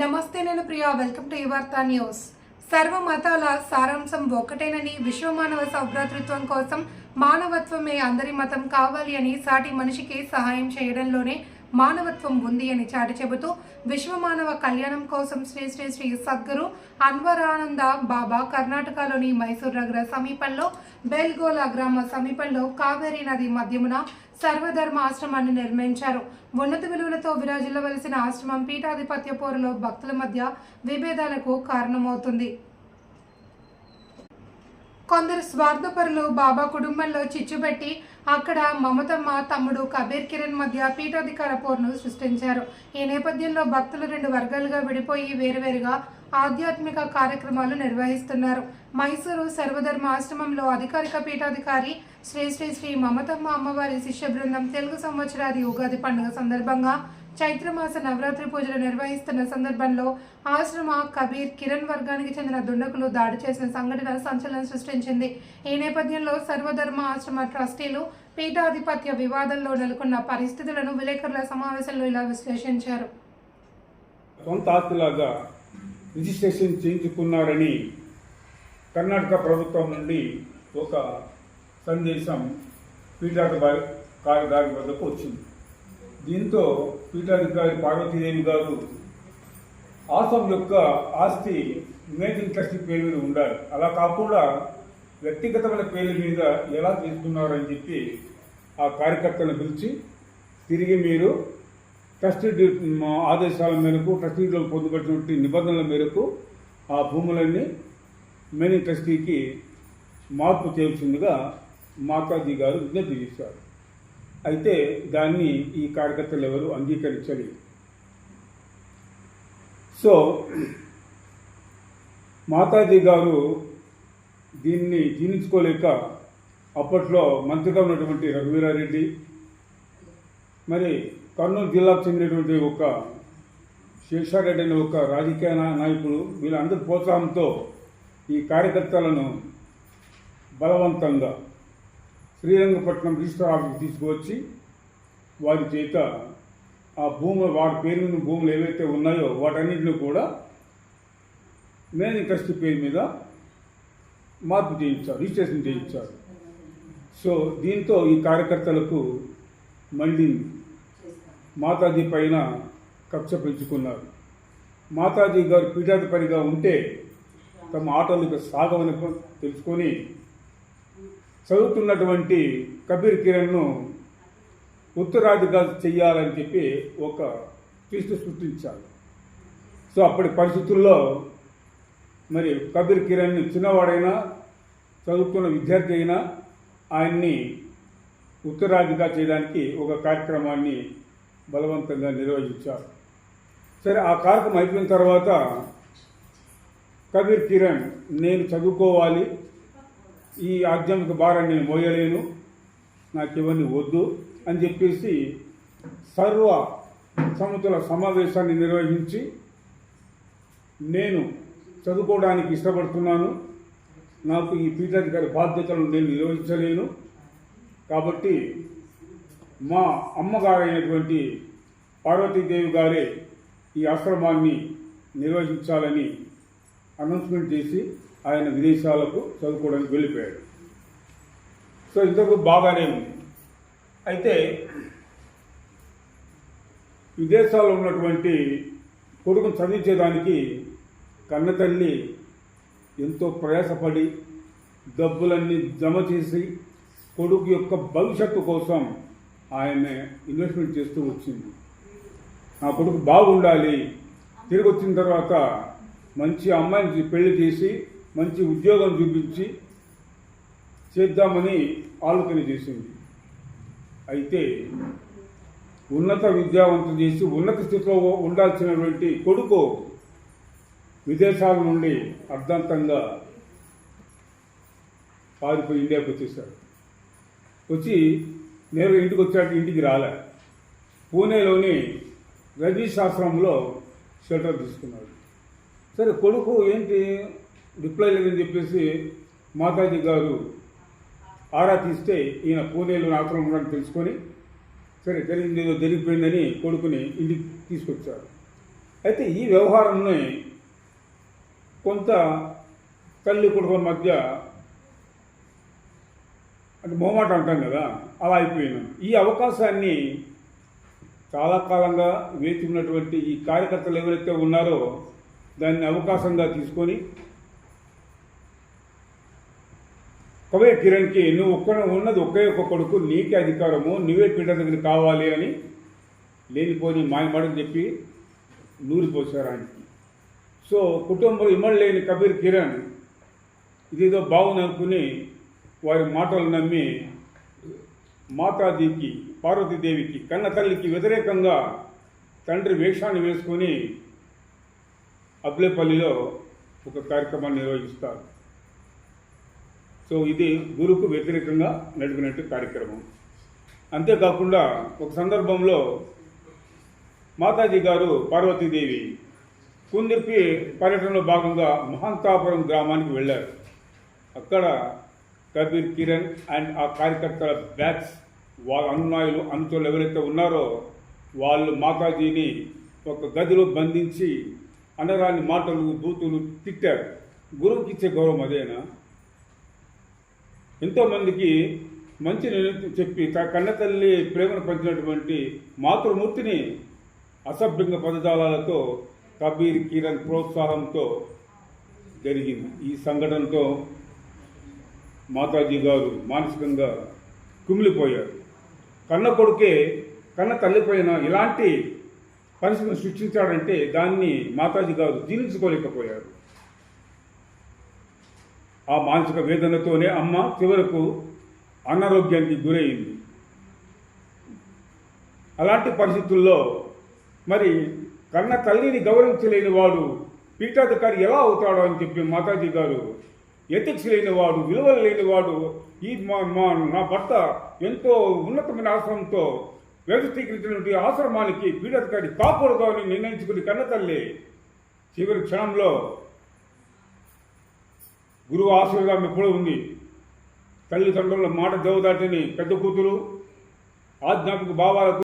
నమస్తే నేను Priya. Welcome to Yuvartha news. సర్వ మతాల సారాంశం ఒకటేనని విశ్వమానవ సౌభ్రాతృత్వం కోసం మానవత్వమే అందరి మతం కావాలి అని సాటి మనిషికి సహాయం చేయడంలోనే మానవత్వం ఉంది అని చాటి చెబుతూ విశ్వమానవ కళ్యాణం కోసం శ్రీ శ్రీ శ్రీ సద్గురు అన్వరానంద బాబా కర్ణాటకలోని మైసూర్ నగర సమీపంలో బెల్గోలా గ్రామ సమీపంలో కావేరీ నది మధ్యమున సర్వధర్మ ఆశ్రమాన్ని నిర్మించారు. ఉన్నత విలువలతో విరాజిల్లవలసిన ఆశ్రమం పీఠాధిపత్య పోరులో భక్తుల మధ్య విభేదాలకు కారణమవుతుంది. కొందరు స్వార్థపరులు బాబా కుటుంబంలో చిచ్చుపెట్టి అక్కడ మమతమ్మ తమ్ముడు కబీర్ కిరణ్ మధ్య పీఠాధికార పోరును సృష్టించారు. ఈ నేపథ్యంలో భక్తులు రెండు వర్గాలుగా విడిపోయి వేరువేరుగా ఆధ్యాత్మిక కార్యక్రమాలు నిర్వహిస్తున్నారు. మైసూరు సర్వధర్మ ఆశ్రమంలో అధికారిక పీఠాధికారి శ్రీ శ్రీ శ్రీ మమతమ్మ అమ్మవారి శిష్య బృందం తెలుగు సంవత్సరాది ఉగాది పండుగ సందర్భంగా చైత్రమాస నవరాత్రి పూజలు నిర్వహిస్తున్న సందర్భంలో ఆశ్రమ కబీర్ కిరణ్ వర్గానికి చెందిన దుండకులు దాడి చేసిన సంఘటన సంచలనం సృష్టించింది. ఈ నేపథ్యంలో సర్వధర్మ ఆశ్రమ ట్రస్టీలు పీఠాధిపత్య వివాదంలో నెలకొన్న పరిస్థితులను విలేకరుల సమావేశంలో ఇలా విశ్లేషించారు. సొంత ఆస్తిలాగా రిజిస్ట్రేషన్ చేయించుకున్నారని కర్ణాటక ప్రభుత్వం నుండి ఒక సందేశం పీఠాధిపతి కార్యదారి వద్దకు వచ్చింది. దీంతో పీఠాధికారి పార్వతీదేవి గారు ఆసం యొక్క ఆస్తి మేకింగ్ ట్రస్ట్ పేరు మీద ఉండాలి. అలా కాకుండా వ్యక్తిగతమైన పేర్ల మీద ఎలా తీసుకున్నారని చెప్పి ఆ కార్యకర్తలను పిలిచి తిరిగి మీరు ట్రస్ట్ ఆదేశాల మేరకు ట్రస్టీలో పొందుపరిచినటువంటి నిబంధనల మేరకు ఆ భూములన్నీ మేనింగ్ ట్రస్టీకి మార్పు చేయాల్సిందిగా మాతాజీ గారు విజ్ఞప్తి చేశారు. అయితే దాన్ని ఈ కార్యకర్తలు ఎవరు అంగీకరించలేదు. సో మాతాజీ గారు దీన్ని జీర్ణించుకోలేక అప్పట్లో మంత్రిగా ఉన్నటువంటి రఘువీరారెడ్డి మరి కర్నూలు జిల్లాకు చెందినటువంటి ఒక శేషారెడ్డి అనే ఒక రాజకీయ నాయకుడు వీళ్ళందరి ప్రోత్సాహంతో ఈ కార్యకర్తలను బలవంతంగా శ్రీరంగపట్నం రిజిస్టర్ ఆఫీస్కి తీసుకువచ్చి వారి చేత ఆ భూములు వాడి పేరు మీద భూములు ఏవైతే ఉన్నాయో వాటన్నింటినీ కూడా మేనేజింగ్ ట్రస్ట్ పేరు మీద మార్పు చేయించారు రిజిస్ట్రేషన్ చేయించారు. సో దీంతో ఈ కార్యకర్తలకు మళ్ళీ మాతాజీ పైన కక్ష పెంచుకున్నారు. మాతాజీ గారు పీఠాధిపతిగా ఉంటే తమ ఆటలు సాగమని తెలుసుకొని చదువుతున్నటువంటి కబీర్ కిరణ్ను ఉత్తరాధిగా చెయ్యాలని చెప్పి ఒక ట్విస్ట్ సృష్టించారు. సో అప్పటి పరిస్థితుల్లో మరి కబీర్ కిరణ్ చిన్నవాడైనా చదువుకున్న విద్యార్థి అయినా ఆయన్ని ఉత్తరాధిగా చేయడానికి ఒక కార్యక్రమాన్ని బలవంతంగా నిర్వహించారు. సరే ఆ కార్యక్రమం అయిపోయిన తర్వాత కబీర్ కిరణ్ నేను చదువుకోవాలి ఈ ఆధ్యాత్మిక భారాన్ని నేను మోయలేను. నాకు ఇవన్నీ వద్దు అని చెప్పేసి సర్వ సముద్ర సమావేశాన్ని నిర్వహించి నేను చదువుకోవడానికి ఇష్టపడుతున్నాను. నాకు ఈ పీఠాధికారి బాధ్యతలను నేను నిర్వహించలేను. కాబట్టి మా అమ్మగారైనటువంటి పార్వతీదేవి గారే ఈ ఆశ్రమాన్ని నిర్వహించాలని అనౌన్స్మెంట్ చేసి ఆయన విదేశాలకు చదువుకోవడానికి వెళ్ళిపోయాడు. సో ఇంతకు బాగానే ఉంది. అయితే విదేశాల్లో ఉన్నటువంటి కొడుకును చదివించేదానికి కన్నతల్లి ఎంతో ప్రయాసపడి డబ్బులన్నీ జమ చేసి కొడుకు యొక్క భవిష్యత్తు కోసం ఆయన ఇన్వెస్ట్మెంట్ చేస్తూ వచ్చింది. నా కొడుకు బాగుండాలి. తిరిగి వచ్చిన తర్వాత మంచి అమ్మాయిని పెళ్ళి చేసి మంచి ఉద్యోగం చూపించి చేద్దామని ఆలోచన చేసింది. అయితే ఉన్నత విద్యావంతం చేసి ఉన్నత స్థితిలో ఉండాల్సినటువంటి కొడుకు విదేశాల నుండి అర్థంతంగా పారిపోయి ఇండియాకి వచ్చేసాడు వచ్చి నేరుగా ఇంటికి వచ్చాడు ఇంటికి రాలే. పూణేలోని రవిశాస్త్రంలో షెల్టర్ తీసుకున్నాడు. సరే కొడుకు ఏంటి? రిప్లై లేదని చెప్పేసి మాతాజీ గారు ఆరా తీస్తే ఈయన పూణేలో ఆశ్రమం ఉన్నాడని తెలుసుకొని సరే జరిగింది ఏదో జరిగిపోయిందని కొడుకుని ఇంటికి తీసుకొచ్చారు. అయితే ఈ వ్యవహారాన్ని కొంత తల్లి కొడుకుల మధ్య అంటే మొహమాట అంటాం కదా అలా అయిపోయినాం ఈ అవకాశాన్ని చాలా కాలంగా వేచి ఉన్నటువంటి ఈ కార్యకర్తలు ఎవరైతే ఉన్నారో దాన్ని అవకాశంగా తీసుకొని కవే కిరణ్కి నువ్వు ఒక్క ఉన్నది ఒకే ఒక్క కొడుకు నీకే అధికారము నువ్వే పీఠ దగ్గర కావాలి అని లేనిపోని మాయమాడని చెప్పి నూరిపోసారు ఆయనకి. సో కుటుంబం ఇమ్మడలేని కబీర్ కిరణ్ ఇదేదో బాగుందనుకుని వారి మాటలు నమ్మి మాతాజీకి పార్వతీదేవికి కన్న తల్లికి వ్యతిరేకంగా తండ్రి వేషాన్ని వేసుకొని అబ్లేపల్లిలో ఒక కార్యక్రమాన్ని నిర్వహిస్తారు. సో ఇది గురుకు వ్యతిరేకంగా నడిపినట్టు కార్యక్రమం. అంతేకాకుండా ఒక సందర్భంలో మాతాజీ గారు పార్వతీదేవి కుందిర్పి పర్యటనలో భాగంగా మహంతాపురం గ్రామానికి వెళ్ళారు. అక్కడ కబీర్ కిరణ్ అండ్ ఆ కార్యకర్తల బ్యాచ్ వాళ్ళ అనునాయులు అనుచరులు ఎవరైతే ఉన్నారో వాళ్ళు మాతాజీని ఒక గదిలో బంధించి అనరాని మాటలు బూతులు తిట్టారు. గురువుకి ఇచ్చే గౌరవం అదేనా? ఎంతోమందికి మంచి నిర్ణయం చెప్పి తా కన్న తల్లి ప్రేమను పంచినటువంటి మాతృమూర్తిని అసభ్యంగా పదజాలాలతో కబీర్ కిరణ్ ప్రోత్సాహంతో జరిగింది. ఈ సంఘటనతో మాతాజీ గారు మానసికంగా కుమిలిపోయారు. కన్న కొడుకే కన్న తల్లిపైన ఇలాంటి పరిస్థితిని సృష్టించాడంటే దాన్ని మాతాజీ గారు జీర్ణించుకోలేకపోయారు. ఆ మానసిక వేదనతోనే అమ్మ చివరకు అనారోగ్యానికి గురైంది. అలాంటి పరిస్థితుల్లో మరి కన్న తల్లిని గౌరవించలేని వాడు పీఠాధికారి ఎలా అవుతాడో అని చెప్పి మాతాజీ గారు ఎథిక్స్ లేనివాడు విలువలు లేనివాడు ఈ మా మా నా భర్త ఎంతో ఉన్నతమైన ఆశ్రమంతో వ్యవస్థీకరించినటువంటి ఆశ్రమానికి పీఠాధికారి కాకూడదు అని నిర్ణయించుకుని కన్న తల్లి. చివరి క్షణంలో గురువు ఆశీర్వాదం ఎప్పుడూ ఉంది. తల్లిదండ్రుల మాట దేవదాటిని పెద్ద కూతురు ఆధ్యాత్మిక భావాలకు